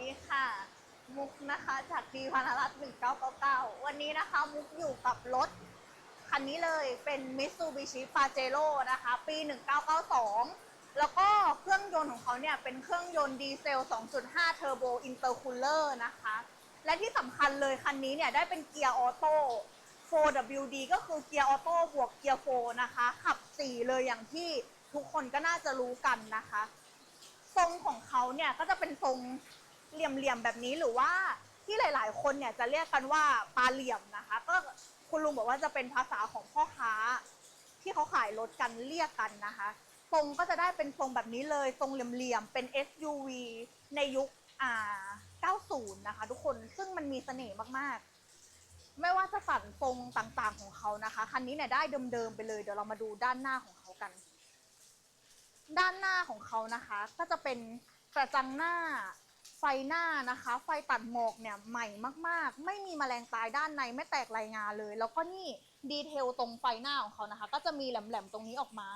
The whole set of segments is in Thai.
ดีค่ะ มุกนะคะจากดีพานารัต1999วันนี้นะคะมุกอยู่กับรถคันนี้เลยเป็น Mitsubishi Pajero นะคะ ปี 1992 แล้วก็เครื่องยนต์ของเขาเนี่ย เป็นเครื่องยนต์ดีเซล 2.5 Turbo Intercooler นะคะ และที่สำคัญเลยคันนี้เนี่ย ได้เป็นเกียร์ออโต้ 4WD ก็คือเกียร์ออโต้บวกเกียร์โฟนะคะ ขับ 4 เลยอย่างที่ทุกคนก็น่าจะรู้กันนะคะ ทรงของเขาเนี่ย ก็จะเป็นทรง เหลี่ยมๆแบบนี้หรือว่าที่หลาย ๆ คนเนี่ยจะเรียกกันว่าปลาเหลี่ยมนะคะ ก็คุณลุงบอกว่าจะเป็นภาษาของพ่อค้า ที่เขาขายรถกันเรียกกันนะคะทรงก็จะได้เป็นทรงแบบนี้เลยทรงเหลี่ยมๆเป็น SUV ในยุคอ่า90 นะคะ ทุกคนซึ่งมันมีเสน่ห์มากๆ ไม่ว่าจะสั่นทรงต่างๆของเขานะคะคันนี้เนี่ยได้เดิมๆไปเลยเดี๋ยวเรามาดูด้านหน้าของเขากัน ด้านหน้าของเขานะคะ ก็จะเป็นกระจังหน้า ไฟหน้านะคะ ไฟตัดหมอกเนี่ยใหม่มากๆ ไม่มีแมลงตายด้านในไม่แตกรายงานเลย แล้วก็นี่ดีเทลตรงไฟหน้าของเขานะคะ ก็จะมีแหลมๆตรงนี้ออกมา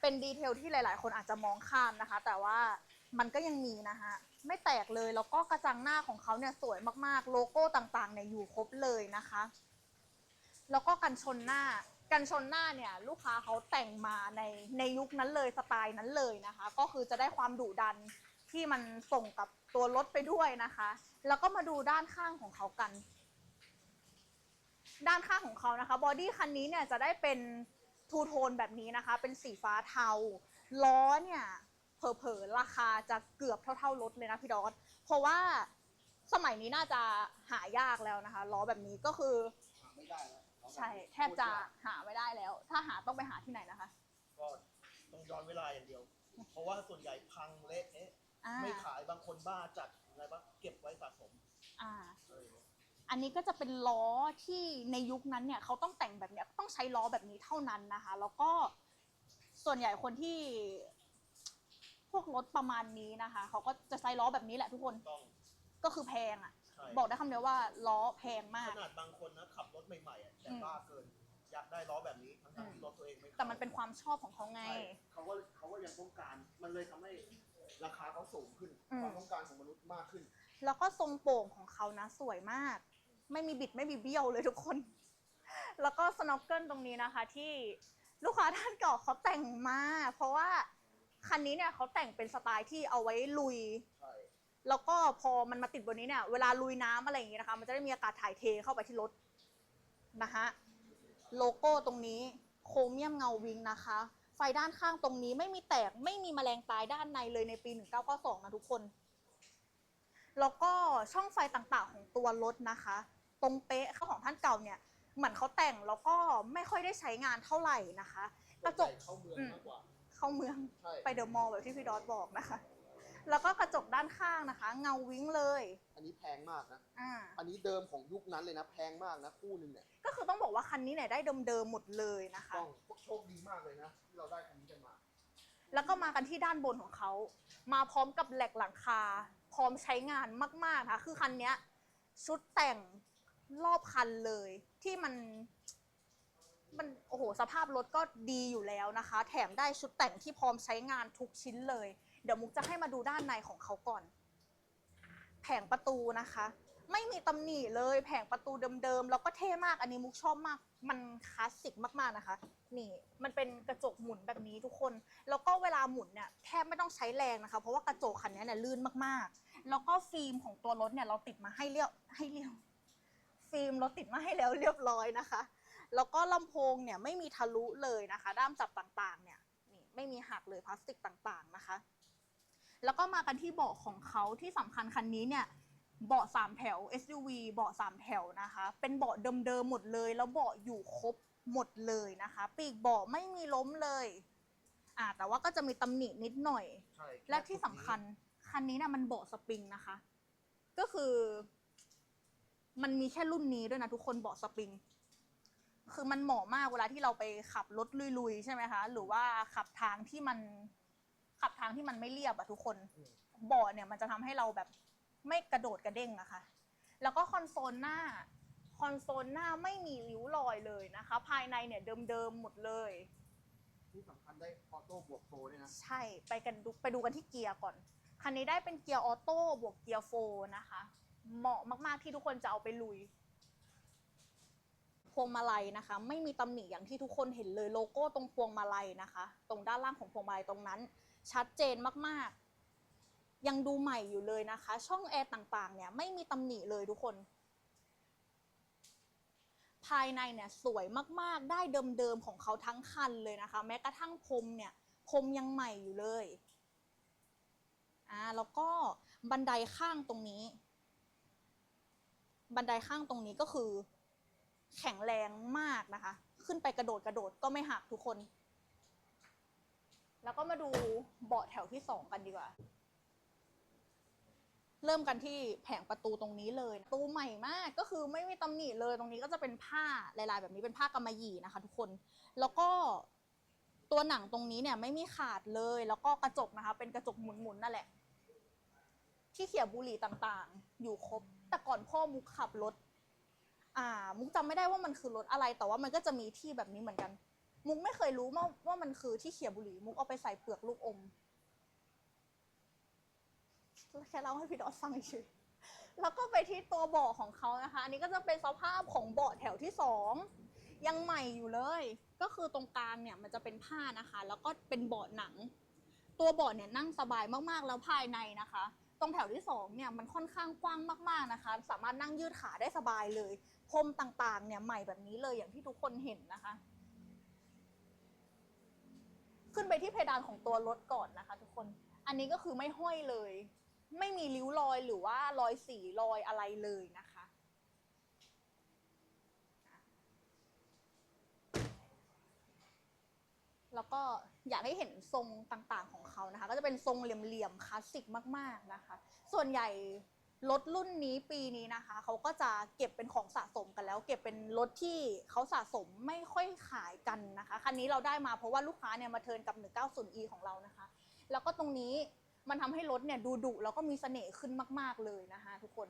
เป็นดีเทลที่หลาย ๆ คนอาจจะมองข้ามนะคะ แต่ว่ามันก็ยังมีนะคะไม่แตกเลยแล้วก็กระจังหน้าของเขาเนี่ยสวยมากๆ โลโก้ต่างๆเนี่ยอยู่ครบเลยนะคะ แล้วก็กันชนหน้ากันชนหน้าเนี่ยลูกค้าเขาแต่งมาในในยุคนั้นเลยสไตล์นั้นเลยนะคะ ก็คือจะได้ความดุดัน ที่มันส่งกับตัวรถไปด้วยนะคะ แล้วก็มาดูด้านข้างของเขากัน ด้านข้างของเขานะคะบอดี้คันนี้เนี่ยจะได้เป็นทูโทนแบบนี้นะคะ เป็นสีฟ้าเทา ล้อเนี่ยเผลอๆราคาจะเกือบเท่าๆรถเลยนะพี่ดอสเพราะว่าสมัยนี้น่าจะหายากแล้วนะคะล้อแบบนี้ก็คือหาไม่ได้แล้วใช่แทบจะหาไม่ได้แล้ว ถ้าหาต้องไปหาที่ไหนนะคะ ก็ต้องย้อนเวลาอย่างเดียว เพราะว่าส่วนใหญ่พังเละเอ๊ะ อ่าไม่ขายบางคนบ้าจัดอะไรบ้างเก็บไว้สะสมอ่า อะไรอย่างเงี้ยอันนี้ก็จะเป็นล้อที่ในยุคนั้นเนี่ยเขาต้องแต่งแบบเนี้ยต้องใช้ล้อแบบนี้เท่านั้นนะคะ แล้วก็ส่วนใหญ่คนที่ พวกรถประมาณนี้นะคะเขาก็จะใช้ล้อแบบนี้แหละทุกคนต้อง ก็คือแพงอะ่ะ ใช่ บอกได้คำเดียวว่าล้อแพงมาขก นาดบางคนนะขับรถใหม่ๆอะแต่อืมบ้าเกิน อยากได้ล้อแบบนี้ทั้งๆที่รถตัวเองไม่แต่มันเป็นความชอบของเขาไง ใช่เขาก็เขาก็ยังต้องการมันเลยทำให้ ราคาเขาสูงขึ้นอืม ความต้องการของมนุษย์มากขึ้น แล้วก็ทรงโป่งของเขานะสวยมาก ไม่มีบิดไม่มีเบี้ยวเลยทุกคน แล้วก็สโนว์เกิลตรงนี้นะคะ ที่ลูกค้าท่านเก่าเขาแต่งมา เพราะว่าคันนี้เนี่ยเขาแต่งเป็นสไตล์ที่เอาไว้ลุย ใช่ แล้วก็พอมันมาติดบนนี้เนี่ยเวลาลุยน้ำอะไรอย่างงี้นะคะ มันจะได้มีอากาศถ่ายเทเข้าไปที่รถนะคะโลโก้ตรงนี้โครเมียมเงาวิงนะคะ ไฟด้านข้างตรงนี้ไม่มีแตกไม่มีแมลงตายด้านในเลยในปี 1992 นะทุกคน แล้วก็ช่องไฟต่างๆของตัวรถนะคะ ตรงเป๊ะเข้าของท่านเก่าเนี่ยเหมือนเขาแต่งแล้วก็ไม่ค่อยได้ใช้งานเท่าไหร่นะคะ กระจกเข้าเมืองมากกว่าเข้าเมืองใช่ไปเดอะมอลล์แบบที่พี่ดอสบอกนะคะ แล้วก็กระจกด้านข้างนะคะ เงาวิ้งเลยอันนี้แพงมากนะ อ่า อันนี้เดิมของยุคนั้นเลยนะ แพงมากนะคู่หนึ่งเนี่ยก็คือต้องบอกว่าคันนี้เนี่ยได้เดิมๆหมดเลยนะคะ ต้องโชคดีมากเลยนะที่เราได้คันนี้กันมา แล้วก็มากันที่ด้านบนของเขา มาพร้อมกับแหลกหลังคา พร้อมใช้งานมากๆนะคะคือคันเนี้ยชุดแต่งรอบคันเลย ที่มัน มันโอ้โหสภาพรถก็ดีอยู่แล้วนะคะ แถมได้ชุดแต่งที่พร้อมใช้งานทุกชิ้นเลย เดี๋ยวมุกจะให้มาดูด้านในของเขาก่อน แผงประตูนะคะ ไม่มีตำหนิเลย แผงประตูเดิมๆแล้วก็เท่มากอันนี้มุกชอบมาก มันคลาสสิกมากๆนะคะ นี่มันเป็นกระจกหมุนแบบนี้ทุกคน แล้วก็เวลาหมุนเนี่ยแทบไม่ต้องใช้แรงนะคะ เพราะว่ากระจกคันนี้เนี่ยลื่นมากๆ แล้วก็ฟิล์มของตัวรถเนี่ยเราติดมาให้เรียบให้เรียบฟิล์มเราติดมาให้แล้วเรียบร้อยนะคะ แล้วก็ลำโพงเนี่ยไม่มีทะลุเลยนะคะ ด้ามจับต่างๆเนี่ยนี่ไม่มีหักเลยพลาสติกต่างๆนะคะ แล้วก็มากันที่เบาะของเขาที่สำคัญคันนี้เนี่ยเบาะสามแถว SUV เบาะสามแถวนะคะ เป็นเบาะเดิมๆหมดเลย แล้วเบาะอยู่ครบหมดเลยนะคะ ปีกเบาะไม่มีล้มเลยอ่าแต่ว่าก็จะมีตำหนินิดหน่อย ใช่และที่สำคัญคันนี้นะมันเบาะสปริงนะคะ ก็คือ มันมีแค่รุ่นนี้ด้วยนะทุกคนเบาะสปริง คือมันเหมาะมากเวลาที่เราไปขับรถลุยๆ ใช่ไหมคะ หรือว่าขับทางที่มัน ขับทางที่มันไม่เรียบอะทุกคนอืมเบาะเนี่ยมันจะทำให้เราแบบไม่กระโดดกระเด้งอะค่ะ แล้วก็คอนโซลหน้าคอนโซลหน้าไม่มีริ้วรอยเลยนะคะ ภายในเนี่ยเดิมๆหมดเลย ที่สำคัญได้ออโต้บวกโปรด้วยนะ ใช่ไปกันดูไปดูกันที่เกียร์ก่อน คันนี้ได้เป็นเกียร์ออโต้บวกเกียร์โฟร์นะคะ เหมาะมากๆที่ทุกคนจะเอาไปลุยพวงมาลัยนะคะ ไม่มีตำหนิอย่างที่ทุกคนเห็นเลยโลโก้ตรงพวงมาลัยนะคะ ตรงด้านล่างของพวงมาลัยตรงนั้น ชัดเจนมากๆ ยังดูใหม่อยู่เลยนะคะ ช่องแอร์ต่างๆ เนี่ยไม่มีตำหนิเลยทุกคน ภายในเนี่ยสวยมากๆ ได้เดิมๆ ของเขาทั้งคันเลยนะคะ แม้กระทั่งพรมเนี่ยพรมยังใหม่อยู่เลย อ่า แล้วก็บันไดข้างตรงนี้ บันไดข้างตรงนี้ก็คือ แข็งแรงมากนะคะ ขึ้นไปกระโดดกระโดดก็ไม่หักทุกคน แล้วก็มาดูเบาะแถวที่สองกันดีกว่า เริ่มกันที่แผงประตูตรงนี้เลยประตูใหม่มากก็คือไม่มีตำหนิเลยตรงนี้ก็จะเป็นผ้าลายๆ แบบนี้เป็นผ้ากำมะหยี่นะคะ ทุกคน แล้วก็ตัวหนังตรงนี้เนี่ยไม่มีขาดเลย แล้วก็กระจกนะคะ เป็นกระจกหมุนๆนั่นแหละ ที่เขียบุหรี่ต่างๆ อยู่ครบ แต่ก่อนพ่อมุกขับรถ อ่า มุกจำไม่ได้ว่ามันคือรถอะไร แต่ว่ามันก็จะมีที่แบบนี้เหมือนกัน มุกไม่เคยรู้ว่าว่ามันคือที่เขียบุหรี่มุกเอาไปใส่เปลือกลูกอมแค่เล่าให้พี่ดอสฟังเฉยแล้วก็ไปที่ตัวเบาะของเขานะคะ อันนี้ก็จะเป็นสภาพของเบาะแถวที่สองยังใหม่อยู่เลย ก็คือตรงกลางเนี่ยมันจะเป็นผ้านะคะ แล้วก็เป็นเบาะหนัง ตัวเบาะเนี่ยนั่งสบายมากๆแล้วภายในนะคะ ตรงแถวที่สองเนี่ยมันค่อนข้างกว้างมากๆนะคะ สามารถนั่งยืดขาได้สบายเลยพรมต่างๆเนี่ยใหม่แบบนี้เลยอย่างที่ทุกคนเห็นนะคะ ขึ้นไปที่เพดานของตัวรถก่อนนะคะ ทุกคน อันนี้ก็คือไม่ห้อยเลย ไม่มีริ้วรอยหรือว่ารอยสีรอยอะไรเลยนะคะ แล้วก็อยากให้เห็นทรงต่างๆของเขานะคะ ก็จะเป็นทรงเหลี่ยมๆคลาสสิกมาก ๆนะคะ ส่วนใหญ่ รถรุ่นนี้ปีนี้นะคะเขาก็จะเก็บเป็นของสะสมกันแล้ว เก็บเป็นรถที่เขาสะสมไม่ค่อยขายกันนะคะคันนี้เราได้มาเพราะว่าลูกค้าเนี่ยมาเทินกับ 190e ของเรานะคะ แล้วก็ตรงนี้มันทำให้รถเนี่ยดูดุแล้วก็มีเสน่ห์ขึ้นมาก ๆเลยนะคะทุกคน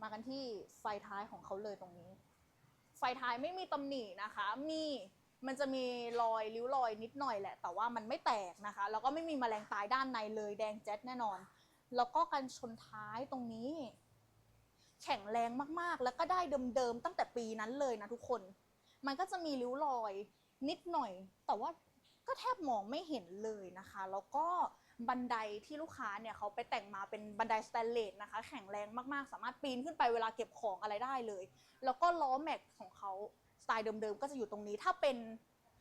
มากันที่ไฟท้ายของเขาเลยตรงนี้ ไฟท้ายไม่มีตำหนินะคะ มีมันจะมีรอยริ้วรอยนิดหน่อยแหละ แต่ว่ามันไม่แตกนะคะ แล้วก็ไม่มีแมลงตายด้านในเลยแดงแจ๊ดแน่นอน แล้วก็กันชนท้ายตรงนี้ แข็งแรงมากๆ แล้วก็ได้เดิมๆตั้งแต่ปีนั้นเลยนะทุกคน มันก็จะมีริ้วรอยนิดหน่อย แต่ว่าก็แทบมองไม่เห็นเลยนะคะ แล้วก็บันไดที่ลูกค้าเนี่ยเขาไปแต่งมาเป็นบันไดสแตนเลสนะคะ แข็งแรงมากๆ สามารถปีนขึ้นไปเวลาเก็บของอะไรได้เลย แล้วก็ล้อแม็กของเขาสไตล์เดิมๆก็จะอยู่ตรงนี้ถ้าเป็น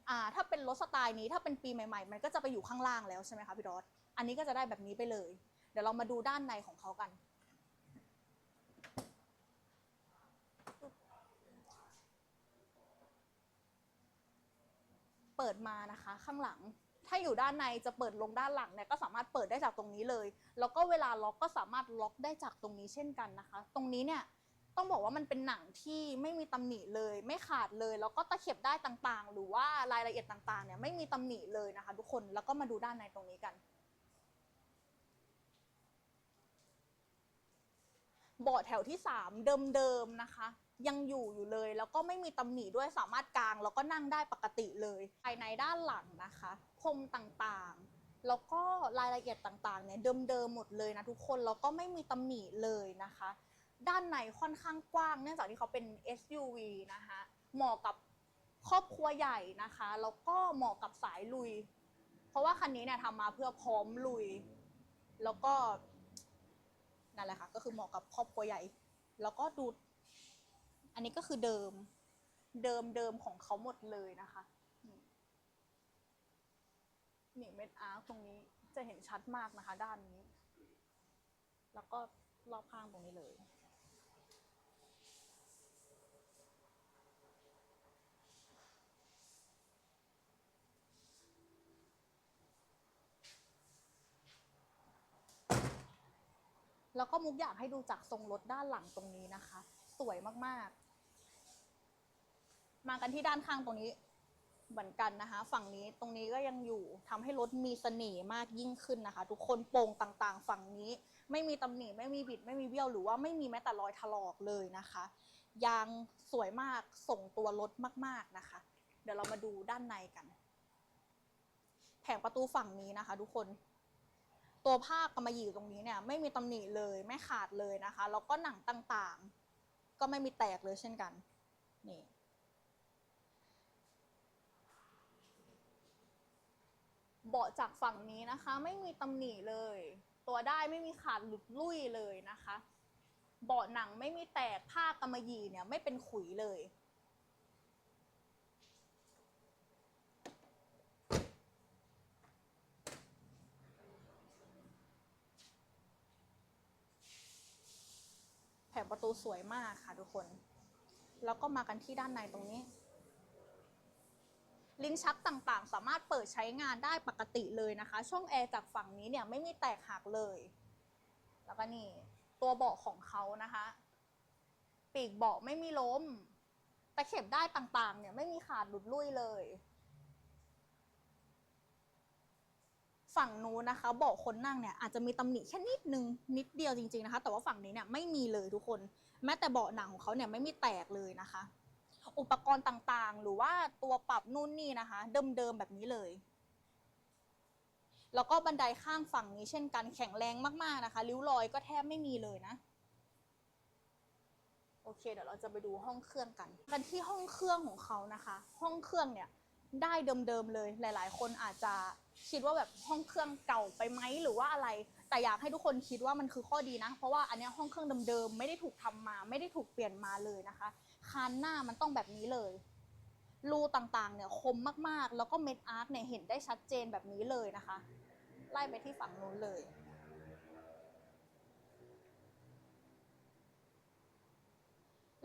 อ่าถ้าเป็นรถสไตล์นี้ถ้าเป็นปีใหม่ๆ มันก็จะไปอยู่ข้างล่างแล้วใช่ไหมคะพี่ดอสอันนี้ก็จะได้แบบนี้ไปเลย ดี๋ยวเรามาดูด้านในของเขากัน เปิดมานะคะข้างหลัง ถ้าอยู่ด้านในจะเปิดลงด้านหลังเนี่ยก็สามารถเปิดได้จากตรงนี้เลย แล้วก็เวลาล็อกก็สามารถล็อกได้จากตรงนี้เช่นกันนะคะ ตรงนี้เนี่ยต้องบอกว่ามันเป็นหนังที่ไม่มีตำหนิเลย ไม่ขาดเลย แล้วก็ตะเข็บได้ต่างๆ หรือว่ารายละเอียดต่างๆเนี่ยไม่มีตำหนิเลยนะคะ ทุกคนแล้วก็มาดูด้านในตรงนี้กัน เบาะแถวที่ 3 เดิมๆนะคะ ยังอยู่อยู่เลยแล้วก็ไม่มีตำหนิด้วยสามารถกางแล้วก็นั่งได้ปกติเลย ภายในด้านหลังนะคะพรมต่างๆ แล้วก็รายละเอียดต่างๆเนี่ยเดิมๆหมดเลยนะทุกคนแล้วก็ไม่มีตำหนิเลยนะคะ ด้านในค่อนข้างกว้าง เนื่องจากที่เขาเป็น SUV นะคะเหมาะกับครอบครัวใหญ่นะคะแล้วก็เหมาะกับสายลุย เพราะว่าคันนี้เนี่ยทำมาเพื่อพร้อมลุย แล้วก็ นั่นแหละค่ะก็คือเหมาะกับครอบครัวใหญ่ แล้วก็ดู อันนี้ก็คือเดิม เดิมเดิมของเขาหมดเลยนะคะนี่เม็ดอาร์คตรงนี้จะเห็นชัดมากนะคะ ด้านนี้ แล้วก็รอบข้างตรงนี้เลย แล้วก็มุกอยากให้ดูจากทรงรถด้านหลังตรงนี้นะคะ สวยมากๆ มากันที่ด้านข้างตรงนี้เหมือนกันนะคะ ฝั่งนี้ตรงนี้ก็ยังอยู่ทำให้รถมีเสน่ห์มากยิ่งขึ้นนะคะ ทุกคนโป่งต่างๆ ฝั่งนี้ ไม่มีตำหนิไม่มีบิด ไม่มีเบี้ยวหรือว่าไม่มีแม้แต่รอยถลอกเลยนะคะยางสวยมากส่งตัวรถมากๆนะคะ เดี๋ยวเรามาดูด้านในกัน แผงประตูฝั่งนี้นะคะ ทุกคน ตัวผ้ากำมะหยี่ตรงนี้เนี่ยไม่มีตำหนิเลยไม่ขาดเลยนะคะแล้วก็หนังต่างๆ ก็ไม่มีแตกเลยเช่นกันนี่เบาะจากฝั่งนี้นะคะ ไม่มีตำหนิเลย ตัวได้ไม่มีขาดหลุดลุ่ยเลยนะคะ เบาะหนังไม่มีแตกผ้ากำมะหยี่เนี่ยไม่เป็นขุยเลย ผงประตูสวยมากค่ะทุกคน แล้วก็มากันที่ด้านในตรงนี้ ลิ้นชักต่างๆ สามารถเปิดใช้งานได้ปกติเลยนะคะ ช่องแอร์จากฝั่งนี้เนี่ยไม่มีแตกหักเลย แล้วก็นี่ตัวเบาะของเขานะคะ ปีกเบาะไม่มีล้ม ตะเข็บได้ต่างๆ เนี่ยไม่มีขาดหลุดลุ่ยเลย ฝั่งนู้นนะคะเบาะคนนั่งเนี่ยอาจจะมีตำหนิแค่นิดนึงนิดเดียวจริงๆนะคะ แต่ว่าฝั่งนี้เนี่ยไม่มีเลยทุกคน แม้แต่เบาะหนังของเขาเนี่ยไม่มีแตกเลยนะคะ อุปกรณ์ต่างๆ หรือว่าตัวปรับนู่นนี่นะคะ เดิมๆแบบนี้เลย แล้วก็บันไดข้างฝั่งนี้เช่นกันแข็งแรงมากๆนะคะริ้วรอยก็แทบไม่มีเลยนะโอเคเดี๋ยวเราจะไปดูห้องเครื่องกัน กันที่ห้องเครื่องของเขานะคะ ห้องเครื่องเนี่ย ได้เดิมๆเลย หลาย ๆ คนอาจจะคิดว่าแบบห้องเครื่องเก่าไปไหมหรือว่าอะไร แต่อยากให้ทุกคนคิดว่ามันคือข้อดีนะ เพราะว่าอันนี้ห้องเครื่องเดิมๆไม่ได้ถูกทำมา ไม่ได้ถูกเปลี่ยนมาเลยนะคะคานหน้ามันต้องแบบนี้เลยรูต่างๆเนี่ยคมมากๆ แล้วก็เม็ดอาร์คเนี่ยเห็นได้ชัดเจนแบบนี้เลยนะคะ ไล่ไปที่ฝั่งนู้นเลย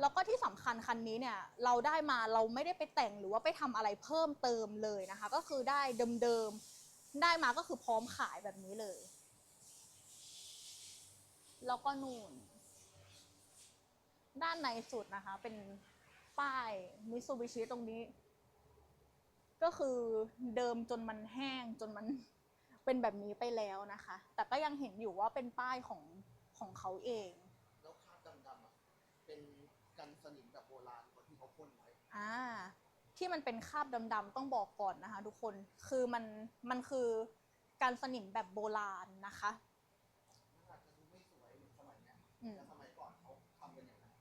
แล้วก็ที่สำ คัญคันนี้เนี่ยเราได้มาเราไม่ได้ไปแต่งหรือว่าไปทำอะไรเพิ่มเติมเลยนะคะ ก็คือได้เดิมๆได้มาก็คือพร้อมขายแบบนี้เลย แล้วก็นู่น ด้านในสุดนะคะ เป็นป้ายมิซูบิชิตรงนี้ ก็คือเดิมจนมันแห้งจนมัน เป็นแบบนี้ไปแล้วนะคะ แต่ก็ยังเห็นอยู่ว่าเป็นป้ายของของเขาเอง แล้วคราบดำๆอะเป็น กันสนิมแบบโบราณกว่าที่เขาพ่นไว้ อ่า ที่มันเป็นคราบดำๆต้องบอกก่อนนะคะ ทุกคนคือมันมันคือการสนิมแบบโบราณนะคะ มันอาจจะดูไม่สวยเหมือนสมัยเนี้ยอืม แต่สมัยก่อนเขาทำกันอย่างนั้น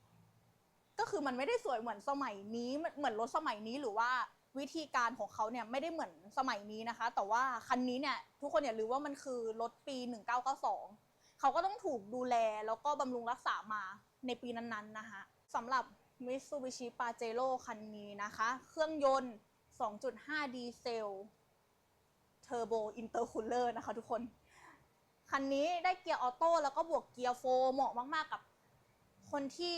ก็คือมันไม่ได้สวยเหมือนสมัยนี้เหมือนเหมือนรถสมัยนี้หรือว่าวิธีการของเขาเนี่ยไม่ได้เหมือนสมัยนี้นะคะ แต่ว่าคันนี้เนี่ยทุกคนอย่าลืมว่ามันคือรถปี 1992 เขาก็ต้องถูกดูแลแล้วก็บำรุงรักษามาในปีนั้นๆนะคะ สำหรับ Mitsubishi Pajero คันนี้นะคะ เครื่องยนต์ 2.5 ดีเซลเทอร์โบอินเตอร์คูลเลอร์นะคะทุกคน คันนี้ได้เกียร์ออโต้แล้วก็บวกเกียร์โฟร์เหมาะมาก ๆ กับคนที่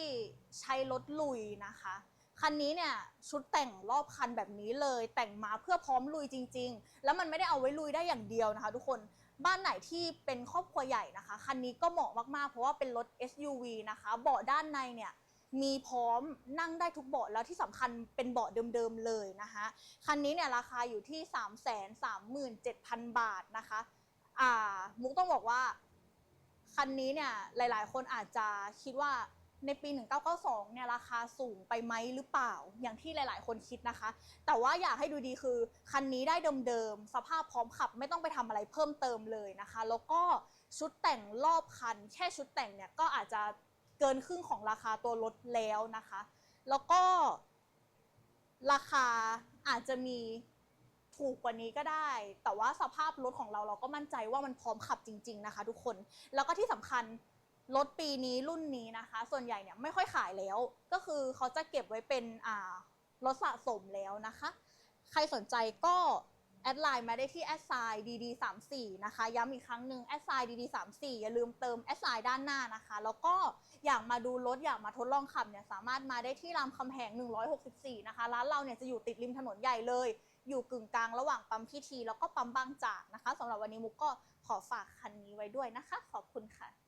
ใช้รถลุยนะคะ คันนี้เนี่ยชุดแต่งรอบคันแบบนี้เลย แต่งมาเพื่อพร้อมลุยจริง ๆ แล้วมันไม่ได้เอาไว้ลุยได้อย่างเดียวนะคะ ทุกคนบ้านไหนที่เป็นครอบครัวใหญ่นะคะ คันนี้ก็เหมาะมากๆ เพราะว่าเป็นรถ SUV นะคะ เบาะด้านในเนี่ย มีพร้อมนั่งได้ทุกเบาะแล้วที่สำคัญเป็นเบาะเดิมๆเลยนะคะคันนี้เนี่ยราคาอยู่ที่ 3 3 7 0 0 0 บาทนะคะอ่ามุกต้องบอกว่า คันนี้เนี่ยหลายๆ คนอาจจะคิดว่าในปี 1992 เนี่ยราคาสูงไปไหมหรือเปล่า อย่างที่หลาย ๆ คนคิดนะคะ แต่ว่าอยากให้ดูดีคือ คันนี้ได้เดิม ๆ สภาพพร้อมขับไม่ต้องไปทำอะไรเพิ่มเติมเลยนะคะ แล้วก็ชุดแต่งรอบคัน แค่ชุดแต่งเนี่ยก็อาจจะ เกินครึ่งของราคาตัวรถแล้วนะคะ แล้วก็ราคาอาจจะมีถูกกว่านี้ก็ได้ แต่ว่าสภาพรถของเราเราก็มั่นใจว่ามันพร้อมขับจริง ๆ นะคะ ทุกคน แล้วก็ที่สำคัญรถปีนี้รุ่นนี้นะคะ ส่วนใหญ่เนี่ยไม่ค่อยขายแล้ว ก็คือเขาจะเก็บไว้เป็นรถสะสมแล้วนะคะ ใครสนใจก็ แอดไลน์มาได้ที่แอดไซน์ dd34 นะคะ ย้ำอีกครั้งหนึ่งแอดไซน์ dd34 อย่าลืมเติมแอดไซน์ด้านหน้านะคะ แล้วก็อยากมาดูรถอยากมาทดลองขับเนี่ยสามารถมาได้ที่รามคำแหง 164 นะคะ ร้านเราเนี่ยจะอยู่ติดริมถนนใหญ่เลย อยู่กึ่งกลางระหว่างปั๊มพีทีแล้วก็ปั๊มบางจากนะคะสำหรับวันนี้มุกก็ขอฝากคันนี้ไว้ด้วยนะคะ ขอบคุณค่ะ